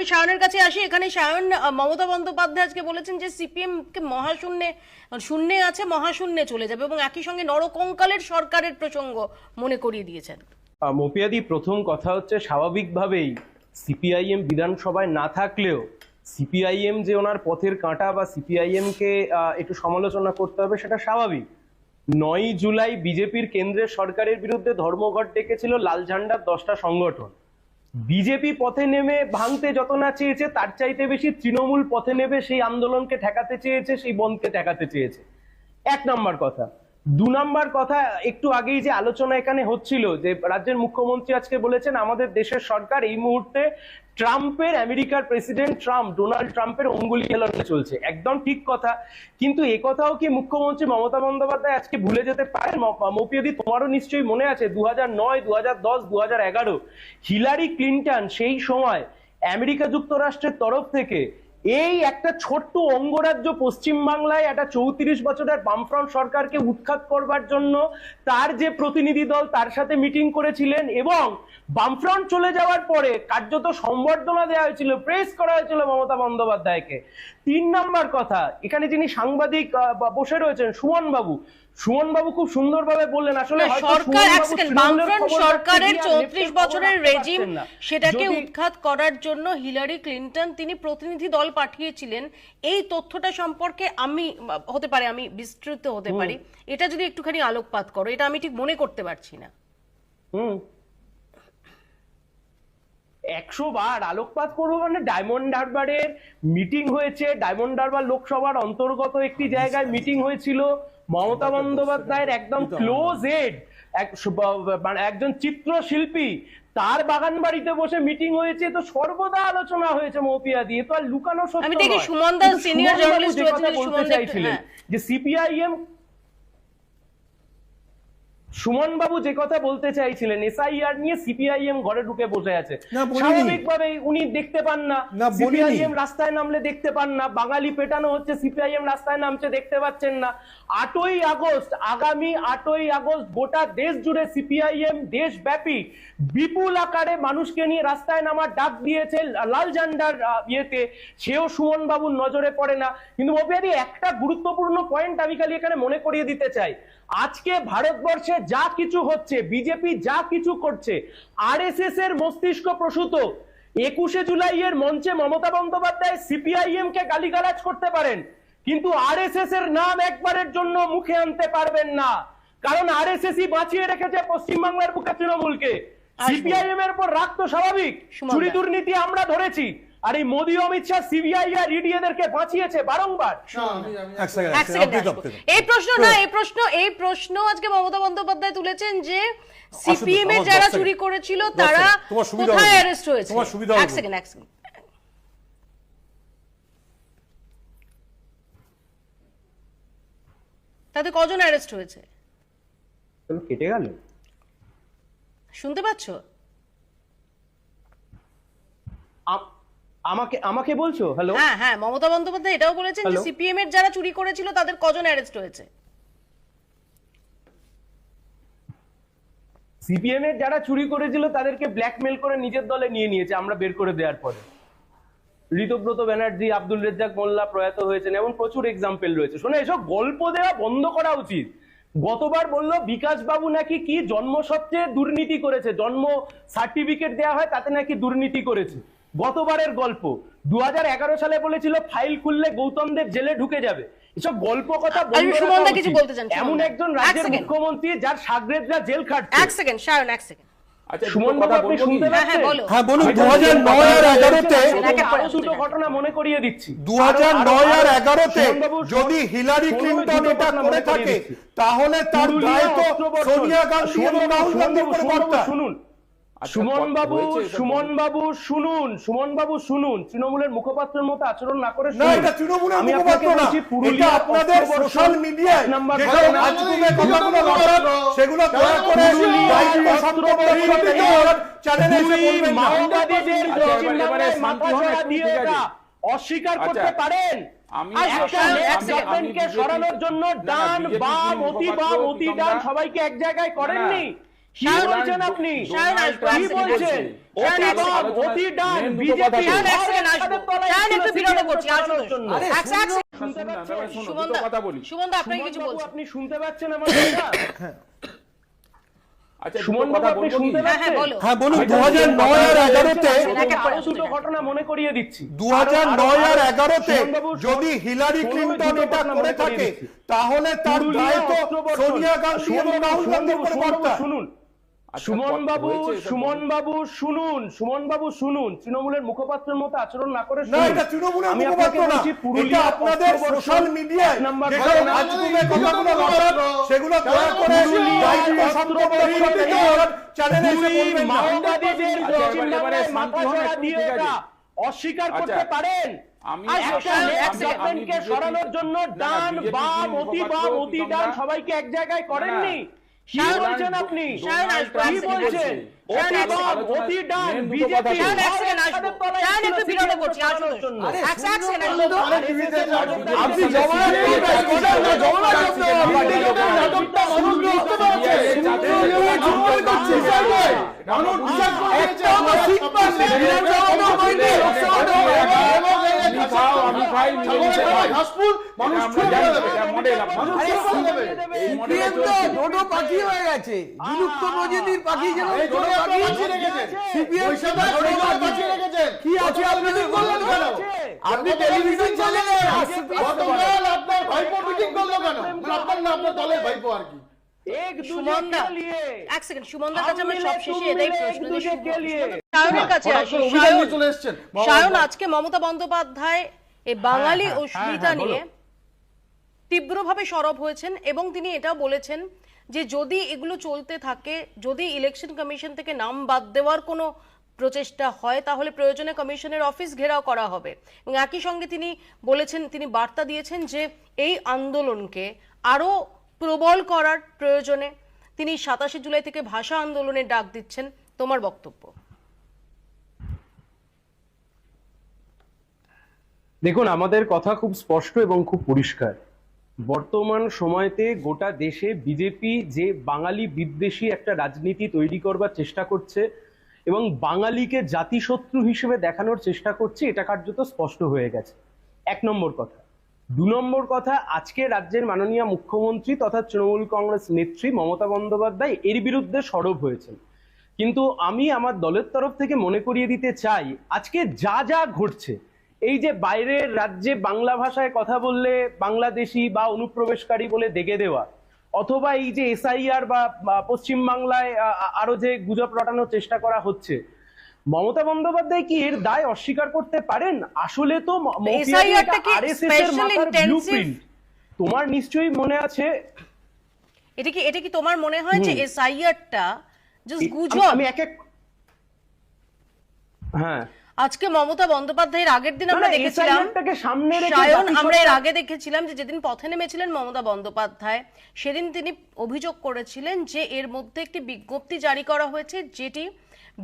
আমি সায়নের কাছে আসি, এখানে সায়ন মমতা বন্দ্যোপাধ্যায় আজকে বলেছেন যে সিপিএম কে মহাশূন্যে, শূন্যে আছে, মহাশূন্যে চলে যাবে এবং একই সঙ্গে নরকঙ্কালের সরকারের প্রসঙ্গ মনে করিয়ে দিয়েছেন। মপিয়াদি প্রথম কথা হচ্ছে স্বাভাবিকভাবেই সিপিআইএম বিধানসভায় না থাকলেও সিপিআইএম যে ওনার পথের কাঁটা বা সিপিআইএম কে একটু সমালোচনা করতে হবে সেটা স্বাভাবিক। নয় জুলাই বিজেপির কেন্দ্রের সরকারের বিরুদ্ধে ধর্মঘট ডেকেছিল লাল ঝান্ডার দশটা সংগঠন। বিজেপি পথে নেমে ভাঙতে যত না চেয়েছে, তার চাইতে বেশি তৃণমূল পথে নেমে সেই আন্দোলনকে ঠেকাতে চেয়েছে, সেই বন্ধকে ঠেকাতে চেয়েছে। এক নম্বর কথা। দু নম্বর কথা, একটু আগেই যে আলোচনা এখানে হচ্ছিল, যে রাজ্যের মুখ্যমন্ত্রী আজকে বলেছেন, আমাদের দেশের সরকার এই মুহূর্তে ট্রাম্পের, আমেরিকার প্রেসিডেন্ট ট্রাম্প, ডোনাল্ড ট্রাম্পের অঙ্গুলি খেলানো চলছে। একদম ঠিক কথা। কিন্তু এ কথাও কি মুখ্যমন্ত্রী মমতা বন্দ্যোপাধ্যায় আজকে ভুলে যেতে পারেন? মপিয়দি, তোমারও নিশ্চয়ই মনে আছে দু হাজার নয় দু হাজার দশ দু হাজার এগারো। হিলারি ক্লিন্টন সেই সময় আমেরিকা যুক্তরাষ্ট্রের তরফ থেকে এই একটা ছোট্ট অঙ্গরাজ্য পশ্চিম বাংলায় একটা চৌত্রিশ বছরের বামফ্রন্ট সরকারকে উৎখাত করবার জন্য তার যে প্রতিনিধি দল, তার সাথে মিটিং করেছিলেন এবং বামফ্রন্ট চলে যাওয়ার পরে কার্যত সম্বর্ধনা দেওয়া হয়েছিল, প্রেস করা হয়েছিল মমতা বন্দ্যোপাধ্যায়কে। তিন নম্বর কথা, এখানে যিনি সাংবাদিক বসে রয়েছেন সুমন বাবু সুমন বাবু খুব সুন্দরভাবে বললেন আসলে সরকার বামফ্রন্ট সরকারের রাখতে গিয়ে আর চৌত্রিশ লেফটের খবর বছরের রেজিম সেটাকে উৎখাত করার জন্য হিলারি ক্লিন্টন তিনি প্রতিনিধি দল পাঠিয়েছিলেন এই তথ্যটা সম্পর্কে আমি হতে পারে আমি বিস্তৃত হতে পারি। এটা যদি একটুখানি আলোকপাত করো এটা আমি ঠিক মনে করতে পারছি না। হুম। একশো বার আলোকপাত করব মানে ডায়মন্ড হারবারের মিটিং হয়েছে ডায়মন্ড হারবার লোকসভার অন্তর্গত একটি জায়গায় মিটিং হয়েছিল। মমতা বন্দ্যোপাধ্যায়ের একদম ক্লোজ এড মানে একজন চিত্রশিল্পী তার বাগান বাড়িতে বসে মিটিং হয়েছে তো সর্বদা আলোচনা হয়েছে মৌপিয়া দিয়ে তো আর লুকানো সত্য আমি দেখি নয়। সুমন দাস সিনিয়র জার্নালিস্ট সুমন যে কথা রয়েছেন, বলতে সুমন দা একটু- চাইছিলেন হ্যাঁ। যে সিপিআইএম সুমন বাবু যে কথা বলতে চাইছিলেন এসআইআর নিয়ে সিপিআইএম ঘরে ঢুকে বসে আছে। স্বাভাবিকভাবে উনি দেখতে পান না। সিপিআইএম রাস্তায় নামলে দেখতে পান না। বাঙালি পেটানো হচ্ছে সিপিআইএম রাস্তায় নামছে দেখতে পাচ্ছেন না। আটই আগস্ট আগামী আটই আগস্ট গোটা দেশ জুড়ে সিপিআইএম দেশব্যাপী বিপুল আকারে মানুষকে নিয়ে রাস্তায় নামার ডাক দিয়েছে লাল ঝান্ডার ইয়েতে। সেও সুমন বাবুর নজরে পড়ে না। কিন্তু মপিয়াদি একটা গুরুত্বপূর্ণ পয়েন্ট আমি খালি এখানে মনে করিয়ে দিতে চাই। আজকে ভারতবর্ষে যা কিছু হচ্ছে বিজেপি যা কিছু করছে আরএসএস এর মস্তিষ্ক প্রসূত। একুশে জুলাই এর মঞ্চে মমতা বন্দ্যোপাধ্যায় সিপিআইএম কে গালিগালাজ করতে পারেন কিন্তু আরএসএস এর নাম একবারের জন্য মুখে আনতে পারবেন না। কারণ আরএসএসই বাঁচিয়ে রেখেছে পশ্চিমবাংলার বুকে তৃণমূলকে। সিপিআইএম এর উপর রাগ তো স্বাভাবিক। চুরি। দুর্নীতি আমরা ধরেছি। আর এই মোদী অমিত শাহ সিবিআই আর ইডি এদেরকে বাঁচিয়েছে বারংবার। এই প্রশ্ন না এই প্রশ্ন এই প্রশ্ন আজকে মমতা বন্দ্যোপাধ্যায় তুলেছেন যে সিপিএম এর যারা চুরি করেছিল তারা কোথায় অ্যারেস্ট হয়েছে? তোমার সুবিধা এক সেকেন্ড এক সেকেন্ড। তাতে কজন অ্যারেস্ট হয়েছে? কেটে গেল। শুনতে পাচ্ছ? আমাকে আমাকে বলছো? হ্যালো হ্যাঁ হ্যাঁ মমতা বন্দ্যোপাধ্যায় এটাও বলেছেন যে সিপিএম এর যারা চুরি করেছিল তাদের কজন অ্যারেস্ট হয়েছে? সিপিএম এর যারা চুরি করেছিল তাদেরকে ব্ল্যাকমেল করে নিজের দলে নিয়ে নিয়েছে আমরা বের করে দেওয়ার পরে। ঋতব্রত ব্যানার্জি আব্দুল রেজ্জাক মোল্লা প্রয়াত হয়েছেন এমন প্রচুর এক্সাম্পল রয়েছে। শোনো এসব গল্প দেওয়া বন্ধ করা উচিত। গতবার বলল বিকাশ বাবু নাকি কি জন্মসত্ত্বে দুর্নীতি করেছে? জন্ম সার্টিফিকেট দেওয়া হয় তাতে নাকি দুর্নীতি করেছে? গতবারের গল্প। দুহাজার এগারো সালে বলেছিল ফাইল খুললে গৌতম দেব জেলে ঢুকে যাবে। এসব গল্প কথা এমন একজন রাজ্যের মুখ্যমন্ত্রী যার সাগরেদরা জেল খাটছে। এক সেকেন্ড সায়ন এক সেকেন্ড। আচ্ছা হ্যাঁ, হ্যাঁ। হ্যাঁ বলুন দু হাজার নয় আর এগারোতে একের পর আরও এক দুটো ঘটনা মনে করিয়ে দিচ্ছি। দু হাজার নয় আর এগারোতে যদি হিলারি ক্লিন্টন এটা করে মনে থাকে তাহলে তার দায় তো সোনিয়া গান্ধী এবং রাহুল গান্ধীর শুনুন। সুমন বাবু সুমন বাবু শুনুন সুমন বাবু শুনুন। তৃণমূলের মুখপাত্রের মতো আচরণ না করে না এটা তৃণমূলের মুখপাত্র না। এটা আপনাদের সোশ্যাল মিডিয়ায় যেসব ঘটনা। কথাগুলো বলার সেগুলো দয়া করে দায়িত্ব সম্পন্ন চ্যানেলে এসে বলবেন না। মাওবাদীদের আচ্ছা, এবার- পশ্চিমবাংলায় এবারে মাথা শান্তি হন চড়া একটু, দিয়ে ঠিক আছে। এটা অস্বীকার আচ্ছা, করতে পারেন। সরানোর জন্য ডান বাম অতি বাম অতি ডান সবাইকে এক জায়গায় করেননি? কি বলছেন আপনি কি বলছেন মেন আপনি শুনতে পাচ্ছেন আমার আচ্ছা? হ্যাঁ হ্যাঁ হ্যাঁ বলুন দু হাজার নয় আর এগারোতে এক এক করে আরও দুটো শুনতে ঘটনা মনে করিয়ে দিচ্ছি দু হাজার নয় আর এগারোতে যদি হিলারি ক্লিন্টন এটা করে থাকে তাহলে তার পুরুলিয়া দায় তো সোনিয়া গান্ধী এবং রাহুল গান্ধীর। শুনুন আচ্ছা, সুমন বাবু সুমন বাবু শুনুন সুমন বাবু শুনুন। তৃণমূলের মুখপাত্রের মতো আচরণ না করে না এটা তৃণমূলের মুখপাত্র না। এটা আপনাদের সোশ্যাল মিডিয়ায় যেসব ঘটনা। কথাগুলো রটান সেগুলো দয়া করে দায়িত্ব সম্পন্ন অস্ত্রবর্ষণ ব্যক্তি আমার চ্যানেলে এসে বলবেন না। মাওবাদীদের আচ্ছা, দিয়ে এটা অস্বীকার আচ্ছা, করতে পারেন। সরানোর জন্য ডান বাম অতি বাম অতি ডান সবাইকে এক জায়গায় করেননি। আপনি বলছেন মেন একটু আপনি করে। আমি খাও, আমি খাই, মিলেমিশে খাই। মানুষ এটা আমরা দেবে। মডেল। মানুষ ছুঁয়ে দেবে। এই মডেলে তো ডোডো পাখি হয়ে গেছে বিলুপ্ত প্রজাতির পাখি যেন ডোডো পাখি বাঁচিয়ে সিপিএম বৈশাখে ডোডো বাঁচিয়ে রেখেছেন। কি আছে গতকাল আপনাদের কেন? আপনি টেলিভিশন চ্যানেলে গতকাল আপনার ভাইপো মিটিং করল কেন? আপনার না আপনার দলের ভাইপো আর কি। এক সেকেন্ড সুমনদার মমতা বন্দ্যোপাধ্যায় এই বাঙালি অস্মিতা নিয়ে তীব্রভাবে সরব হয়েছেন এবং তিনি এটা বলেছেন যে যদি এগুলো চলতে থাকে যদি ইলেকশন কমিশন থেকে নাম বাদ দেওয়ার কোনো প্রচেষ্টা হয় তাহলে প্রয়োজনে কমিশনের অফিস ঘেরাও করা হবে। এবং একই সঙ্গে তিনি বলেছেন তিনি বার্তা দিয়েছেন যে এই আন্দোলনকে আরও প্রবল করার প্রয়োজনে তিনি সাতাশে জুলাই থেকে ভাষা আন্দোলনের ডাক দিচ্ছেন। তোমার বক্তব্য? দেখুন, আমাদের কথা খুব স্পষ্ট এবং খুব পরিষ্কার। বর্তমান সময়তে গোটা দেশে বিজেপি যে বাঙালি বিদ্বেষী একটা রাজনীতি তৈরি করবার চেষ্টা করছে এবং বাঙালিকে জাতিশত্রু হিসেবে দেখানোর চেষ্টা করছে, এটা কার্যত স্পষ্ট হয়ে গেছে। এক নম্বর কথা। দু নম্বর কথা আজকে রাজ্যের মাননীয় মুখ্যমন্ত্রী তথা তৃণমূল কংগ্রেস নেত্রী মমতা বন্দ্যোপাধ্যায় এর বিরুদ্ধে সরব হয়েছেন। কিন্তু আমি আমার দলের তরফ থেকে মনে করিয়ে দিতে চাই আজকে যা যা ঘটছে এই যে বাইরের রাজ্যে বাংলা ভাষায় কথা বললে বাংলাদেশি বা অনুপ্রবেশকারী বলে দেখে দেওয়া অথবা এই যে এসআইআর বা পশ্চিমবাংলায় আ, আ, আরও যে গুজব রটানোর চেষ্টা করা হচ্ছে মমতা বন্দ্যোপাধ্যায় কি এর দায় অস্বীকার করতে পারেন? আসলে তো। তোমার নিশ্চয়ই মনে আছে? এটা কি এটা কি তোমার মনে হয় যে এসআইআরটা জাস্ট গুজব? আমি এক এক হ্যাঁ। আজকে মমতা বন্দ্যোপাধ্যায়ের আগের দিন আমরা দেখেছিলাম। সামনে সায়ন আমরা এর আগে দেখেছিলাম যে যেদিন পথে নেমেছিলেন মমতা বন্দ্যোপাধ্যায় সেদিন তিনি অভিযোগ করেছিলেন যে এর মধ্যে একটি বিজ্ঞপ্তি জারি করা হয়েছে যেটি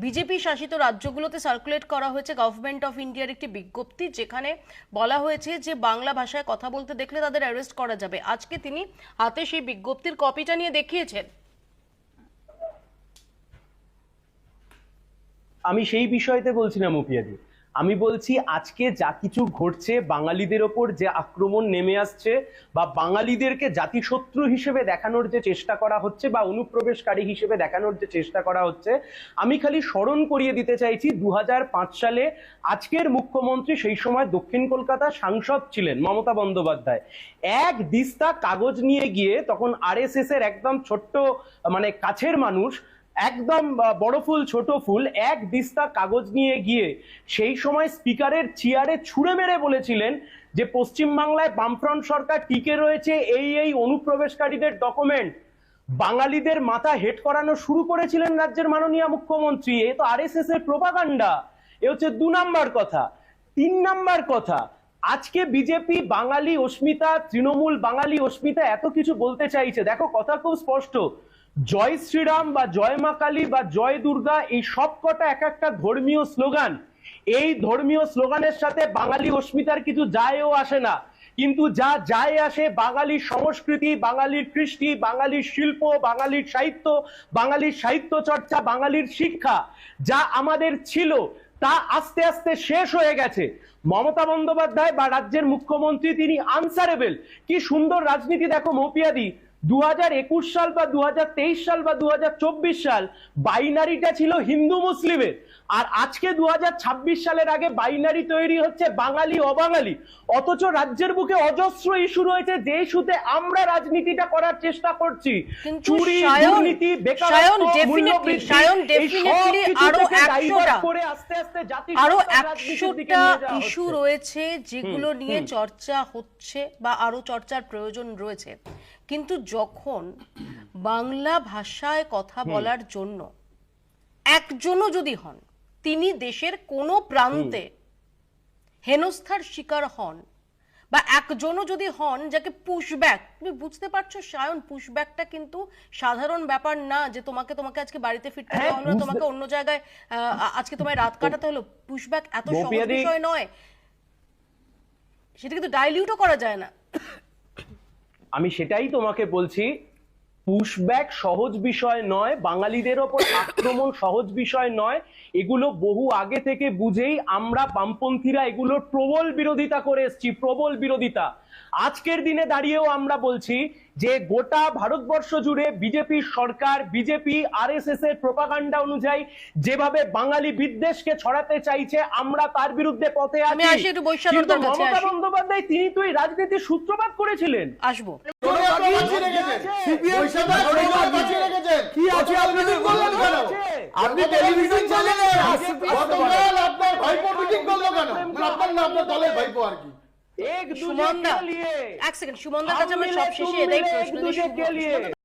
বিজেপি শাসিত রাজ্যগুলোতে সার্কুলেট করা হয়েছে গভর্নমেন্ট অফ ইন্ডিয়ার একটি বিজ্ঞপ্তি, যেখানে বলা হয়েছে যে বাংলা ভাষায় কথা বলতে দেখলে তাদের অ্যারেস্ট করা যাবে। আজকে তিনি হাতে সেই বিজ্ঞপ্তির কপিটা নিয়ে দেখিয়েছেন। আমি সেই বিষয়তে বলছিলাম মুপিয়াদি আমি বলছি আজকে যা কিছু ঘটছে বাঙালিদের ওপর যে আক্রমণ নেমে আসছে বা বাঙালিদেরকে জাতিশত্রু হিসেবে দেখানোর যে চেষ্টা করা হচ্ছে বা অনুপ্রবেশকারী হিসেবে দেখানোর যে চেষ্টা করা হচ্ছে, আমি খালি স্মরণ করিয়ে দিতে চাইছি দু হাজার পাঁচ সালে আজকের মুখ্যমন্ত্রী সেই সময় দক্ষিণ কলকাতা সাংসদ ছিলেন মমতা বন্দ্যোপাধ্যায়। এক দিস্তা কাগজ নিয়ে গিয়ে তখন আরএসএস এর একদম ছোট্ট মানে কাছের মানুষ একদম বড় ফুল, ছোট ফুল, এক দিস্তা কাগজ নিয়ে গিয়ে সেই সময় স্পিকারের চেয়ারে ছুঁড়ে মেরে বলেছিলেন যে পশ্চিমবাংলায় বামফ্রন্ট সরকার টিকে রয়েছে এই এই অনুপ্রবেশকারীদের ডকুমেন্ট। বাঙালিদের মাথা হেট করানো শুরু করেছিলেন রাজ্যের মাননীয় মুখ্যমন্ত্রী। এ তো আর এস এস এর প্রোপাগান্ডা। এ হচ্ছে দু নাম্বার কথা। তিন নাম্বার কথা, আজকে বিজেপি বাঙালি অস্মিতা, তৃণমূল বাঙালি অস্মিতা এত কিছু বলতে চাইছে। দেখো, কথা খুব স্পষ্ট। জয় শ্রীরাম বা জয় মা কালী বা জয় দুর্গা, এই সব কটা এক একটা ধর্মীয় স্লোগান। এই ধর্মীয় স্লোগানের সাথে বাঙালি অস্মিতার কিছু যায়ও আসে না। কিন্তু যা যায় আসে বাঙালির সংস্কৃতি, বাঙালির কৃষ্টি, বাঙালির শিল্প, বাঙালির সাহিত্য বাঙালির সাহিত্য চর্চা, বাঙালির শিক্ষা যা আমাদের ছিল, তা আস্তে আস্তে শেষ হয়ে গেছে। মমতা বন্দ্যোপাধ্যায় বা রাজ্যের মুখ্যমন্ত্রী তিনি আনসারেবেল। কি সুন্দর রাজনীতি, দেখো মৌপিয়াদি। দু হাজার একুশ সাল বা দু হাজার তেইশ সাল বা দু হাজার চব্বিশ সাল বাইনারিটা ছিল হিন্দু মুসলিমের। আর আজকে দু সালের আগে বাইনারি তৈরি হচ্ছে বাঙালি অবাঙালি। অথচ রাজ্যের বুকে অজস্র ইস্যু রয়েছে যে ইস্যুতে আমরা রাজনীতিটা করার চেষ্টা করছি। চুরি দুর্নীতি আরও থেকে divert 100টা করে আস্তে আস্তে জাতি আরও সত্তার রাজনীতির দিকে একশোটা ইস্যু রয়েছে যেগুলো নিয়ে চর্চা হচ্ছে বা আরও চর্চার প্রয়োজন রয়েছে। কিন্তু যখন বাংলা ভাষায় কথা বলার জন্য একজনও যদি হন তিনি দেশের কোনো প্রান্তে হেনস্থার শিকার হন বা একজনও যদি হন যাকে পুশব্যাক তুমি বুঝতে পারছ সায়ন পুশব্যাকটা কিন্তু সাধারণ ব্যাপার না যে তোমাকে তোমাকে আজকে বাড়িতে ফিরতে হ্যাঁ, হলো না, তোমাকে অন্য জায়গায় আজকে তোমায় রাত কাটাতে হলো পুশব্যাক এত সহজ বিষয় নয়। সেটা কিন্তু ডাইলিউটও করা যায় না। আমি সেটাই তোমাকে বলছি পুশব্যাক সহজ বিষয় নয়, বাঙালিদের ওপর আক্রমণ সহজ বিষয় নয়, এগুলো বহু আগে থেকে বুঝেই আমরা বামপন্থীরা এগুলোর প্রবল বিরোধিতা করে এসছি, প্রবল বিরোধিতা। আজকের দিনে দাঁড়িয়েও আমরা বলছি যে গোটা ভারতবর্ষ জুড়ে বিজেপির সরকার বিজেপি আরএসএস এর প্রপাগান্ডা অনুযায়ী যেভাবে বাঙালি বিদ্বেষকে ছড়াতে চাইছে আমরা তার বিরুদ্ধে পথে আছি। মমতা বন্দ্যোপাধ্যায় তিনি তো এই রাজনীতির সূত্রপাত করেছিলেন। আসব। কি আছে? আপনি টেলিভিশন চ্যানেলে? আপনার ভাইপো মিটিং করল কেন? মানে আপনার না আপনার দলের ভাইপো আর কি। এক সুমন দা এক সেকেন্ড সুমন দার কাছে আমি সব শেষে এটাই প্রশ্ন